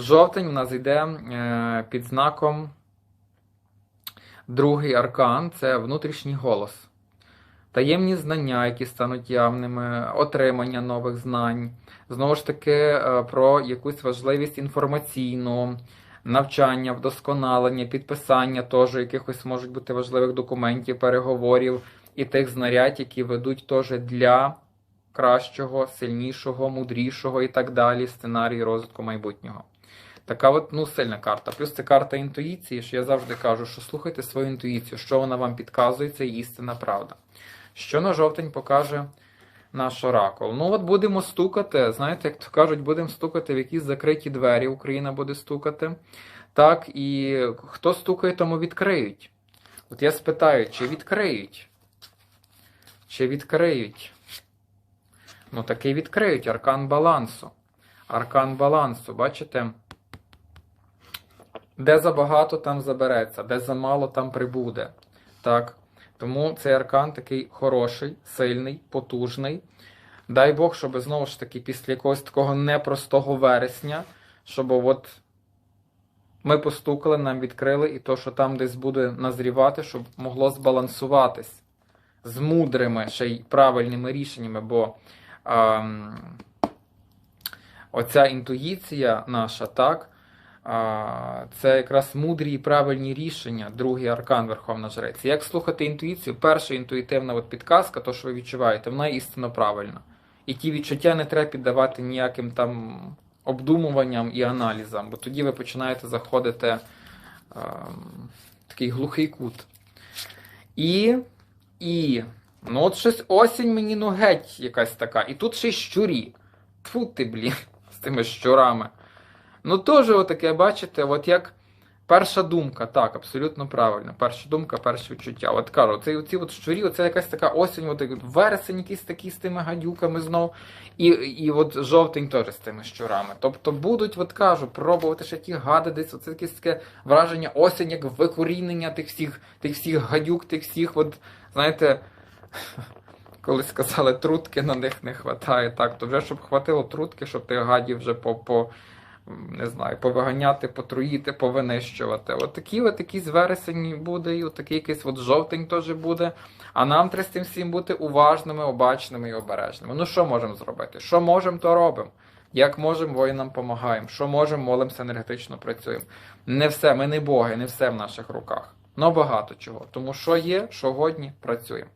Жовтень у нас йде е, під знаком другий аркан це внутрішній голос. Таємні знання, які стануть явними, отримання нових знань, знову ж таки, е, про якусь важливість інформаційну, навчання, вдосконалення, підписання теж якихось можуть бути важливих документів, переговорів і тих знарядь, які ведуть теж для кращого, сильнішого, мудрішого і так далі сценарій розвитку майбутнього. Така от ну, сильна карта. Плюс це карта інтуїції, що я завжди кажу, що слухайте свою інтуїцію, що вона вам підказує, це істинна правда. Що на жовтень покаже наш оракул? Ну, от будемо стукати. Знаєте, як то кажуть, будемо стукати в якісь закриті двері. Україна буде стукати. Так, і хто стукає, тому відкриють. От я спитаю, чи відкриють? Чи відкриють? Ну, таки відкриють аркан балансу. Аркан балансу, бачите? Де забагато, там забереться, де замало, там прибуде. Так. Тому цей аркан такий хороший, сильний, потужний. Дай Бог, щоб знову ж таки після якогось такого непростого вересня, щоб от ми постукали, нам відкрили, і то, що там десь буде назрівати, щоб могло збалансуватись з мудрими ще й правильними рішеннями, бо ем, оця інтуїція наша, так, а, це якраз мудрі і правильні рішення, другий аркан Верховна Жреця. Як слухати інтуїцію, перша інтуїтивна от підказка, то, що ви відчуваєте, вона істинно правильна. І ті відчуття не треба піддавати ніяким там обдумуванням і аналізам, бо тоді ви починаєте заходити в такий глухий кут. І, і, ну от щось осінь мені ну геть якась така. І тут ще й щурі. Тфу ти, блін, з тими щурами. Ну, теж отаке, бачите, от як перша думка, так, абсолютно правильно. Перша думка, перше відчуття. От кажу, оці, оці от щурі, оце якась така осінь, от, вересень якийсь такий з тими гадюками знов. І, і от жовтень теж з тими щурами. Тобто будуть, от кажу, пробувати ще ті гади десь. Оце якесь таке враження осінь, як викорінення тих всіх, тих всіх гадюк, тих всіх, от, знаєте. Колись сказали, трутки на них не вистачає. Так, то вже щоб хватило трутки, щоб тих гадів вже по, по не знаю, повиганяти, потруїти, повинищувати. От такі от якийсь вересень буде, і от такий якийсь от жовтень теж буде. А нам треба з цим всім бути уважними, обачними і обережними. Ну що можемо зробити? Що можемо, то робимо. Як можемо, воїнам допомагаємо. Що можемо, молимося, енергетично працюємо. Не все, ми не боги, не все в наших руках. Но багато чого. Тому що є, що годні, працюємо.